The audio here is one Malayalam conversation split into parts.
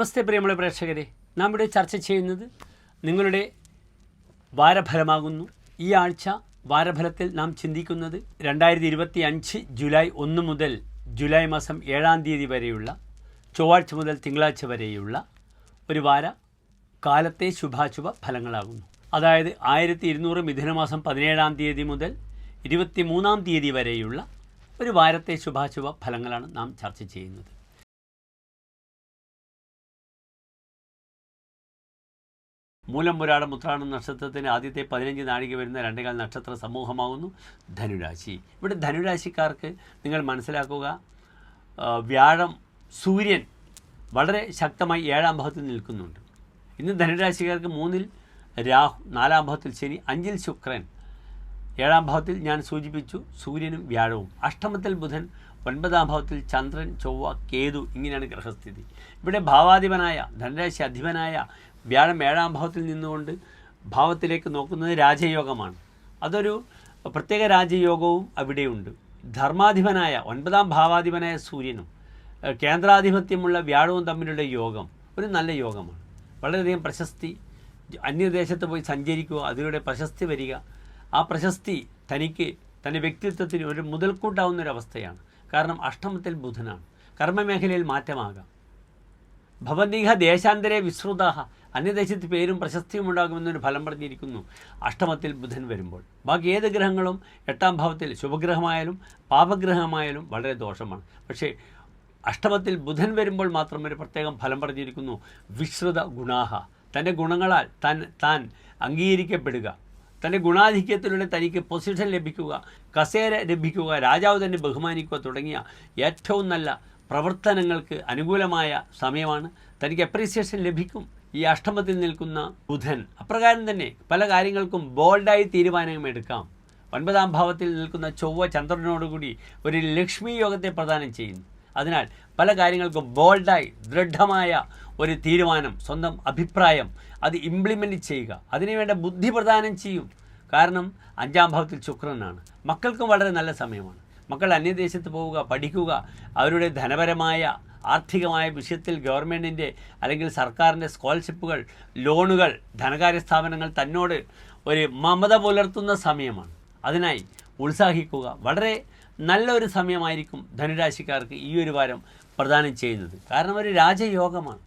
നമസ്തേ പ്രിയമുള്ള പ്രേക്ഷകരെ. നാം ഇവിടെ ചർച്ച ചെയ്യുന്നത് നിങ്ങളുടെ വാരഫലമാകുന്നു. ഈ ആഴ്ച വാരഫലത്തിൽ നാം ചിന്തിക്കുന്നത് രണ്ടായിരത്തി ഇരുപത്തി അഞ്ച് ജൂലൈ ഒന്ന് മുതൽ ജൂലൈ മാസം ഏഴാം തീയതി വരെയുള്ള ചൊവ്വാഴ്ച മുതൽ തിങ്കളാഴ്ച വരെയുള്ള ഒരു വാര കാലത്തെ ശുഭാശുഭ ഫലങ്ങളാകുന്നു. അതായത് ആയിരത്തി ഇരുന്നൂറ് മിഥുനമാസം പതിനേഴാം തീയതി മുതൽ ഇരുപത്തി മൂന്നാം തീയതി വരെയുള്ള ഒരു വാരത്തെ ശുഭാശുഭ ഫലങ്ങളാണ് നാം ചർച്ച ചെയ്യുന്നത്. മൂലം പുരാട മുത്രാണ നക്ഷത്രത്തിന് ആദ്യത്തെ പതിനഞ്ച് നാഴിക വരുന്ന രണ്ടേകാൽ നക്ഷത്ര സമൂഹമാകുന്നു. ധനുരാശി. ഇവിടെ ധനുരാശിക്കാർക്ക് നിങ്ങൾ മനസ്സിലാക്കുക വ്യാഴം സൂര്യൻ വളരെ ശക്തമായി ഏഴാം ഭാവത്തിൽ നിൽക്കുന്നുണ്ട്. ഇന്ന് ധനുരാശിക്കാർക്ക് മൂന്നിൽ രാഹു നാലാം ഭാവത്തിൽ ശനി അഞ്ചിൽ ശുക്രൻ. ഏഴാം ഭാവത്തിൽ ഞാൻ സൂചിപ്പിച്ചു സൂര്യനും വ്യാഴവും. അഷ്ടമത്തിൽ ബുധൻ ഒൻപതാം ഭാവത്തിൽ ചന്ദ്രൻ ചൊവ്വ കേതു ഇങ്ങനെയാണ് ഗ്രഹസ്ഥിതി. ഇവിടെ ഭാവാധിപനായ ധനരാശി അധിപനായ വ്യാഴം ഏഴാം ഭാവത്തിൽ നിന്നുകൊണ്ട് ഭാവത്തിലേക്ക് നോക്കുന്നത് രാജയോഗമാണ്. അതൊരു പ്രത്യേക രാജയോഗവും അവിടെയുണ്ട്. ധർമാധിപനായ ഒൻപതാം ഭാവാധിപനായ സൂര്യനും കേന്ദ്രാധിപത്യമുള്ള വ്യാഴവും തമ്മിലുള്ള യോഗം ഒരു നല്ല യോഗമാണ്. വളരെയധികം പ്രശസ്തി അന്യദേശത്ത് പോയി സഞ്ചരിക്കുക അതിലൂടെ പ്രശസ്തി വരിക. ആ പ്രശസ്തി തനിക്ക് തന്റെ വ്യക്തിത്വത്തിന് ഒരു മുതൽക്കൂട്ടാവുന്ന ഒരു അവസ്ഥയാണ് കാരണം അഷ്ടമത്തിൽ ബുധനാണ്. കർമ്മമേഖലയിൽ മാറ്റമാകാം. ഭവന്തീഹ ദേശാന്തരെ വിശ്രുതാഹ. അന്യദേശത്ത് പേരും പ്രശസ്തിയും ഉണ്ടാകുമെന്നൊരു ഫലം പറഞ്ഞിരിക്കുന്നു. അഷ്ടമത്തിൽ ബുധൻ വരുമ്പോൾ. ബാക്കി ഏത് ഗ്രഹങ്ങളും എട്ടാം ഭാവത്തിൽ ശുഭഗ്രഹമായാലും പാപഗ്രഹമായാലും വളരെ ദോഷമാണ്. പക്ഷേ അഷ്ടമത്തിൽ ബുധൻ വരുമ്പോൾ മാത്രം ഒരു പ്രത്യേകം ഫലം പറഞ്ഞിരിക്കുന്നു. വിശ്രുത ഗുണാഹ. തന്റെ ഗുണങ്ങളാൽ താൻ താൻ അംഗീകരിക്കപ്പെടുക. തന്റെ ഗുണാധിക്യത്തിലൂടെ തനിക്ക് പൊസിഷൻ ലഭിക്കുക കസേര ലഭിക്കുക രാജാവ് തന്നെ ബഹുമാനിക്കുക തുടങ്ങിയ ഏറ്റവും നല്ല പ്രവർത്തനങ്ങൾക്ക് അനുകൂലമായ സമയമാണ്. തനിക്ക് അപ്രീസിയേഷൻ ലഭിക്കും. ഈ അഷ്ടമത്തിൽ നിൽക്കുന്ന ബുധൻ അപ്രകാരം തന്നെ പല കാര്യങ്ങൾക്കും ബോൾഡായി തീരുമാനമെടുക്കാം ഒൻപതാം ഭാവത്തിൽ നിൽക്കുന്ന ചൊവ്വ ചന്ദ്രനോടുകൂടി ഒരു ലക്ഷ്മി യോഗത്തെ പ്രദാനം ചെയ്യുന്നു. അതിനാൽ പല കാര്യങ്ങൾക്കും ബോൾഡായി ദൃഢമായ ഒരു തീരുമാനം സ്വന്തം അഭിപ്രായം അത് ഇംപ്ലിമെന്റ് ചെയ്യുക. അതിനുവേണ്ട ബുദ്ധി പ്രദാനം ചെയ്യും. കാരണം അഞ്ചാം ഭാവത്തിൽ ശുക്രനാണ്. മക്കൾക്കും വളരെ നല്ല സമയമാണ്. മക്കൾ അന്യദേശത്ത് പോവുക പഠിക്കുക അവരുടെ ധനപരമായ ആർത്ഥികമായ വിഷയത്തിൽ ഗവൺമെന്റിന്റെ അല്ലെങ്കിൽ സർക്കാരിന്റെ സ്കോളർഷിപ്പുകൾ ലോണുകൾ ധനകാര്യ സ്ഥാപനങ്ങൾ തന്നോട് ഒരു മമത പുലർത്തുന്ന സമയമാണ്. അതിനായി ഉത്സാഹിക്കുക. വളരെ നല്ലൊരു സമയമായിരിക്കും ധനുരാശിക്കാർക്ക് ഈ ഒരു വാരം പ്രദാനം ചെയ്യുന്നത്. കാരണം ഒരു രാജയോഗമാണ്.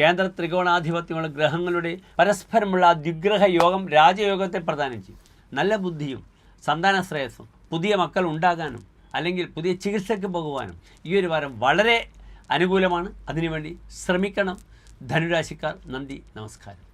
കേന്ദ്ര ത്രികോണാധിപത്യമുള്ള ഗ്രഹങ്ങളുടെ പരസ്പരമുള്ള ദ്വിഗ്രഹ യോഗം രാജയോഗത്തെ പ്രദാനം ചെയ്യും. നല്ല ബുദ്ധിയും സന്താന ശ്രേയസ്സും പുതിയ മക്കൾ ഉണ്ടാകാനും അല്ലെങ്കിൽ പുതിയ ചികിത്സയ്ക്ക് പോകുവാനും ഈ ഒരു വാരം വളരെ അനുകൂലമാണ്. അതിനുവേണ്ടി ശ്രമിക്കണം. ധനുരാശിക്കാർ നന്ദി. നമസ്കാരം.